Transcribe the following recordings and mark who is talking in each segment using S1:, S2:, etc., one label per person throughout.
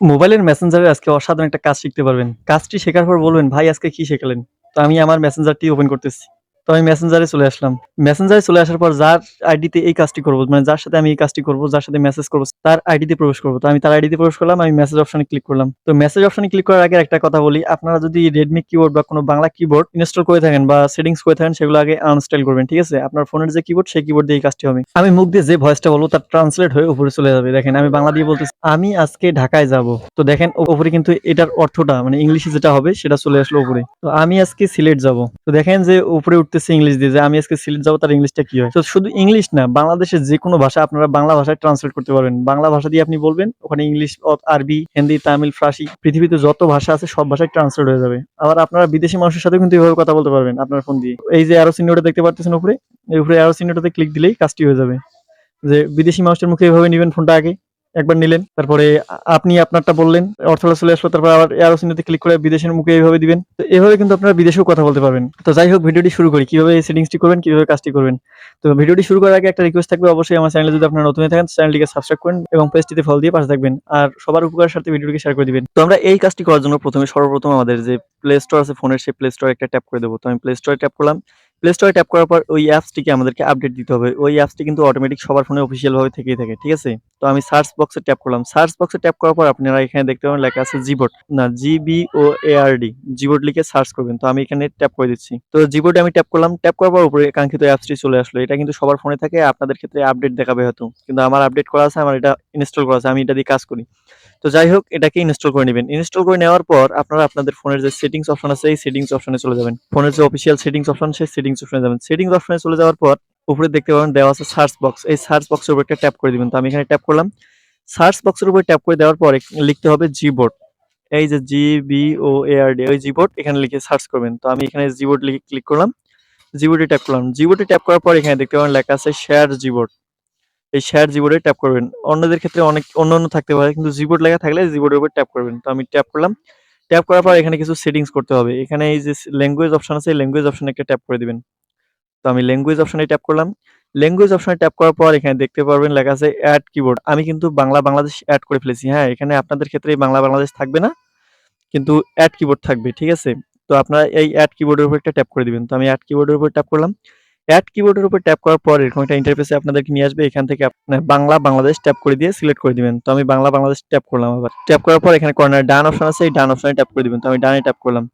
S1: মোবাইলের মেসেঞ্জারে আজকে অসাধারণ একটা কাজ শিখতে পারবেন। কাজটি শেখার পর বলবেন, ভাই, আজকে কি শেখালেন? তো আমি আমার মেসেঞ্জারটি ওপেন করতেছি। তো আমি মেসেঞ্জারে চলে আসলাম। মেসেঞ্জারে চলে আসার পর যার আইডিতে এই কাজটি করব মানে যার সাথে আমি এই কাজটি করব, যার সাথে মেসেজ করব, তার আইডিতে প্রবেশ করব। তো আমি তার আইডিতে প্রবেশ করলাম, আমি মেসেজ অপশনে ক্লিক করলাম। তো মেসেজ অপশনে ক্লিক করার আগে একটা কথা বলি, আপনারা যদি রেডমি কিবোর্ড বা কোনো বাংলা কিবোর্ড ইনস্টল করে থাকেন বা সেটিংস করে থাকেন, সেগুলো আগে আনস্টল করবেন, ঠিক আছে? আপনার ফোনের যে কিবোর্ড সেই কিবোর্ড দিয়ে এই কাজটি হবে। আমি মুখ দিয়ে যে ভয়েসটা বলব, তার ট্রান্সলেট হয়ে উপরে চলে যাবে, দেখেন, আমি বাংলা দিয়ে বলতেছি, আমি আজকে ঢাকায় যাব। তো দেখেন, উপরে কিন্তু এটার অর্থটা মানে ইংলিশে যেটা হবে, সেটা চলে আসলো উপরে। তো আমি আজকে সিলেট যাব। তো দেখেন যে উপরে উঠতেছে ইংলিশ দিয়ে যে আমি আজকে সিলেট যাব, তার ইংলিশটা কি হয়? তো শুধু ইংলিশ না, বাংলাদেশের যে কোনো ভাষা আপনারা বাংলা ভাষায় ট্রান্সলেট করতে পারবেন। বাংলা ভাষা দিয়ে আপনি বলবেন, ওখানে ইংলিশ আরবি, হিন্দি, তামিল, ফার্সি, পৃথিবীতে যত ভাষা আছে সব ভাষায় ট্রান্সলেট হয়ে যাবে। আবার আপনারা বিদেশি মানুষের সাথে কিন্তু এভাবে কথা বলতে পারবেন আপনার ফোন দিয়ে। এই যে আরও চিহ্নটা দেখতে পাচ্ছেন উপরে, এই উপরে আরও চিহ্নটাতে ক্লিক দিলেই কাজটি হয়ে যাবে। যে বিদেশি মানুষের মুখে এভাবে নেবেন ফোনটা আগে। একবার নিলেন, তারপরে আপনি আপনারটা বললেন অর্থটা চলে আসলো, তারপর আবার এয়ারো চিহ্নতে ক্লিক করে বিদেশের মুখে এইভাবে দিবেন। তো এভাবে কিন্তু আপনারা বিদেশেও কথা বলতে পারবেন। তো যাই হোক, ভিডিওটি শুরু করি, কীভাবে এই সেটিংসটি করবেন, কীভাবে কাজটি করবেন। তো ভিডিওটি শুরু করার আগে একটা রিকোয়েস্ট থাকবে, অবশ্যই আমার চ্যানেলে যদি আপনারা নতুন থাকেন চ্যানেলটিকে সাবস্ক্রাইব করেন এবং পেজটিতে ফলো দিয়ে পাশে থাকবেন। আর সবার উপকারের সাথে ভিডিওটিকে শেয়ার করে দিবেন। তো আমরা এই কাজটি করার জন্য প্রথমে সর্বপ্রথম আমাদের যে প্লে স্টোর আছে ফোনের সেই প্লে স্টোরে একটা ট্যাপ করে দেবো। তো আমি প্লে স্টোরে ট্যাপ করলাম প্লে স্টোরে ট্যাপ করার পর ওই অ্যাপসটিকে আমাদেরকে আপডেট দিতে হবে। ওই অ্যাপসটি কিন্তু অটোমেটিক সবার ফোনে অফিসিয়াল ভাবে থেকেই থাকে, ঠিক আছে? তো আমি সার্চ বক্সে ট্যাপ করলাম। সার্চ বক্সে ট্যাপ করার পর আপনারা এখানে দেখতে পাবেন লেখা আছে জিবোর্ড না জিবি ও এআরডি জিবোর্ড লিখে সার্চ করবেন। তো আমি এখানে ট্যাপ করে দিচ্ছি। তো জিবোর্ডে আমি ট্যাপ করলাম। ট্যাপ করার পর উপরে কাঙ্ক্ষিত অ্যাপসটি চলে আসলো। এটা কিন্তু সবার ফোনে থাকে, আপনাদের ক্ষেত্রে আপডেট দেখাবে হয়তো। কিন্তু আমার আপডেট করা আছে, আমার এটা ইনস্টল করা আছে, আমি এটা দিয়ে কাজ করি। তো যাই হোক এটাকে ইনস্টল করে নেবেন। ইনস্টল করে নেওয়ার পর আপনারা আপনাদের ফোনের যে সেটিংস অপশন আছে, এই সেটিংস অপশনে চলে যাবেন। ফোনের যে অফিসিয়াল সেটিংস অপশন সেই সেটিংস অপশনে যাবেন। সেটিংস অপশনে চলে যাওয়ার পর উপরে দেখতে পাবেন দেওয়া আছে সার্চ বক্স এই সার্চ বক্সের উপর একটা ট্যাপ করে দিবেন। তো আমি এখানে ট্যাপ করলাম। সার্চ বক্সের উপর ট্যাপ করে দেওয়ার পর লিখতে হবে জিবোর্ড এই যে G B O A R D ওই জিবোর্ড এখানে লিখে সার্চ করবেন। তো আমি এখানে জিবোর্ড লিখে ক্লিক করলাম। জিবোর্ডে ট্যাপ করলাম। জিবোর্ডে ট্যাপ করার পর এখানে দেখতে পাবেন লেখা আছে শেয়ার জিবোর্ড এই শেয়ার জিবোর্ডে ট্যাপ করবেন। অন্যদের ক্ষেত্রে অনেক, অন্য অন্য থাকতে পারে, কিন্তু জিবোর্ড লেখা থাকলে জিবোর্ডের উপর ট্যাপ করবেন। তো আমি ট্যাপ করলাম। ট্যাপ করার পর এখানে কিছু সেটিংস করতে হবে। এখানে এই যে ল্যাঙ্গুয়েজ অপশন আছে ল্যাঙ্গুয়েজ অপশনে একটা ট্যাপ করে দিবেন। তো আমি ল্যাঙ্গুয়েজ অপশনে ট্যাপ করলাম। ল্যাঙ্গুয়েজ অপশনে ট্যাপ করার পর এখানে দেখতে পারবেন লেখা আছে অ্যাড কিবোর্ড আমি কিন্তু বাংলা বাংলাদেশ অ্যাড করে ফেলেছি। হ্যাঁ এখানে আপনাদের ক্ষেত্রে বাংলা বাংলাদেশ থাকবে না, কিন্তু অ্যাড কিবোর্ড থাকবে, ঠিক আছে? তো আপনারা এই অ্যাড কিবোর্ডের উপর একটা ট্যাপ করে দিবেন। তো আমি অ্যাড কিবোর্ডের উপর ট্যাপ করলাম। অ্যাড কিবোর্ডের উপর ট্যাপ করার পর এরকম একটা ইন্টারফেসে আপনাদেরকে নিয়ে আসবে। এখান থেকে আপনার বাংলা, বাংলাদেশ ট্যাপ করে দিয়ে সিলেক্ট করে দিবেন। তো আমি বাংলা, বাংলাদেশ ট্যাপ করলাম আবার। ট্যাপ করার পর এখানে কর্নার ডান অপশন আছে, এই ডান অপশনে ট্যাপ করে দিবেন। তো আমি ডানে ট্যাপ করলাম।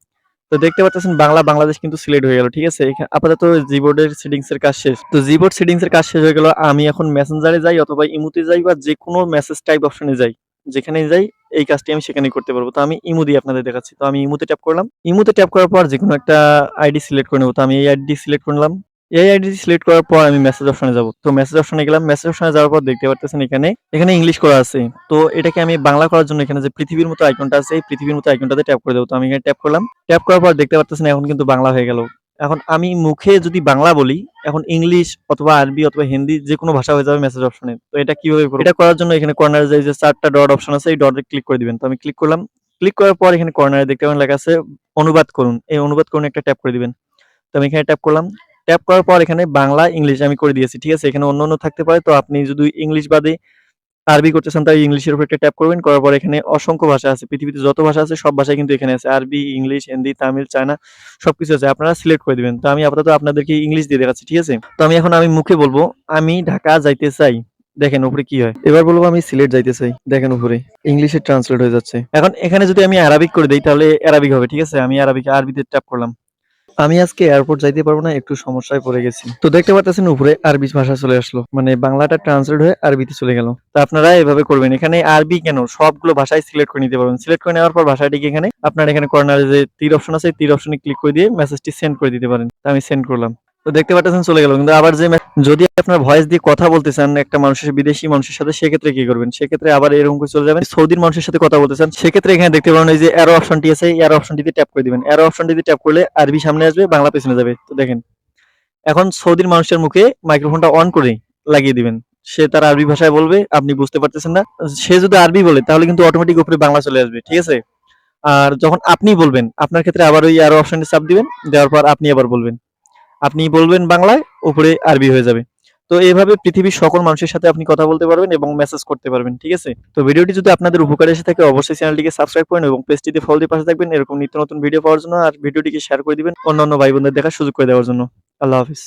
S1: তো দেখতে পাচ্ছেন বাংলা, বাংলাদেশ কিন্তু সিলেক্ট হয়ে গেল, ঠিক আছে? আপাতত জিবোর্ডের সেটিংস এর কাজ শেষ। তো জিবোর্ড সেটিংস এর কাজ শেষ হয়ে গেল। আমি এখন মেসেঞ্জারে যাই অথবা ইমুতে যাই বা যে কোনো মেসেজ টাইপ অপশনে যাই। যেখানে যাই, এই কাজটি আমি সেখানেই করতে পারব। তো আমি ইমু দিয়ে আপনাদের দেখাচ্ছি। তো আমি ইমুতে ট্যাপ করলাম। ইমুতে ট্যাপ করার পর যে কোনো একটা আইডি সিলেক্ট করে নেব। তো আমি এই আইডি সিলেক্ট করলাম এই আইডি সিলেক্ট করার পর আমি মেসেজ অপশনে যাব। তো মেসেজ অপশনে গেলাম। মেসেজ অপশনে যাওয়ার পর দেখতে পারতেছেন এখানে এখানে ইংলিশ করা আছে। তো এটাকে আমি বাংলা করার জন্য এখানে যে পৃথিবীর মতো আইকনটা আছে, এই পৃথিবীর মতো আইকনটাতে ট্যাপ করে দেবো। তো আমি এখানে ট্যাপ করলাম। ট্যাপ করার পর দেখতে পারতেছেন এখন কিন্তু বাংলা হয়ে গেল। এখন আমি মুখে যদি বাংলা বলি, এখন ইংলিশ অথবা আরবি অথবা হিন্দি যে কোনো ভাষা হয়ে যাবে মেসেজ অপশনে তো এটা কীভাবে এটা করার জন্য এখানে কর্নারে যে চারটা ডট অপশন আছে, এই ডটে ক্লিক করে দিবেন। তো আমি ক্লিক করলাম। ক্লিক করার পর এখানে কর্নারে দেখতে পাবেন লেখা আছে, অনুবাদ করুন। এই অনুবাদ করুন একটা ট্যাপ করে দিবেন। তো আমি এখানে ট্যাপ করলাম। ট্যাপ করার পর এখানে বাংলা ইংলিশ আমি করে দিয়েছি, ঠিক আছে? এখানে অন্য অন্য থাকতে পারে, তো আপনি যদি ইংলিশ বাদে আরবি করতে চান তাই ইংলিশের উপর একটা ট্যাপ করবেন, করার পর এখানে অসংখ্য ভাষা আছে। পৃথিবীতে যত ভাষা আছে, সব ভাষাই কিন্তু এখানে আছে। আরবি ইংলিশ হিন্দি, তামিল, চায়না, সবকিছু আছে। আপনারা সিলেক্ট করে দিবেন। তো আমি আপাতত আপনাদেরকে ইংলিশ দিয়ে দেখাচ্ছি, ঠিক আছে? তো আমি এখন আমি মুখে বলব, আমি ঢাকা যাইতে চাই। দেখেন উপরে কি হয়। এবার বলব আমি সিলেট যাইতে চাই। দেখেন উপরে ইংলিশে ট্রান্সলেট হয়ে যাচ্ছে। এখন এখানে যদি আমি আরবিক করে দিই, তাহলে আরবিক হবে, ঠিক আছে? আমি আরবিক আরবিতে ট্যাপ করলাম। আমি আজকে এয়ারপোর্ট যাইতে পারব না, একটু সমস্যায় পড়ে গেছি। তো দেখতে পাচ্ছেন উপরে আরবি ভাষা চলে আসলো। মানে বাংলাটা ট্রান্সলেট হয়ে আরবিতে চলে গেল। তো আপনারা এভাবে করবেন। এখানে আরবি কেন? সবগুলো ভাষায় সিলেক্ট করে নিতে পারবেন। সিলেক্ট করে নেওয়ার পর ভাষাটিকে এখানে? আপনার এখানে কর্নারে যে তীর অপশন আছে, তীর অপশনে ক্লিক করে দিয়ে মেসেজটি সেন্ড করে দিতে পারেন। তো আমি সেন্ড করলাম। তো দেখতে পাচ্ছেন চলে গেল। কিন্তু আবার যে যদি আপনার ভয়েস দিয়ে কথা বলতে চান একটা মানুষের, বিদেশি মানুষের সাথে, সেক্ষেত্রে কি করবেন? সেক্ষেত্রে আবার এরকম করে চলে যাবেন। সৌদির মানুষের সাথে কথা বলতে চান, সেক্ষেত্রে এখানে দেখতে পাবেন এই যে অ্যারো অপশনটি আছে অ্যারো অপশনটিতে ট্যাপ করে দিবেন। অ্যারো অপশনটিতে ট্যাপ করলে আরবি সামনে আসবে, বাংলা পেছনে যাবে। তো দেখেন, এখন সৌদির মানুষের মুখে মাইক্রোফোনটা অন করে লাগিয়ে দিবেন। সে তার আরবি ভাষায় বলবে, আপনি বুঝতে পারতেছেন না। সে যদি আরবি বলে, তাহলে কিন্তু অটোমেটিক উপরে বাংলা চলে আসবে, ঠিক আছে? আর যখন আপনি বলবেন, আপনার ক্ষেত্রে আবার ওই অ্যারো অপশনটি চাপ দিবেন, দেওয়ার পর আপনি আবার বলবেন। আপনি বলবেন বাংলায়, উপরে আরবি হয়ে যাবে। তো এইভাবে পৃথিবীর সকল মানুষের সাথে আপনি কথা বলতে পারবেন এবং মেসেজ করতে পারবেন, ঠিক আছে? তো ভিডিওটি যদি আপনাদের উপকারে এসে থাকে, অবশ্যই চ্যানেলটিকে সাবস্ক্রাইব করেন এবং পেজটিতে ফলো দিয়ে পাশে থাকবেন। এরকম নিত্য নতুন ভিডিও পাওয়ার জন্য আর ভিডিওটিকে শেয়ার করে দিবেন অন্যান্য ভাই বোনদের দেখার সুযোগ করে দেওয়ার জন্য। আল্লাহ হাফিজ।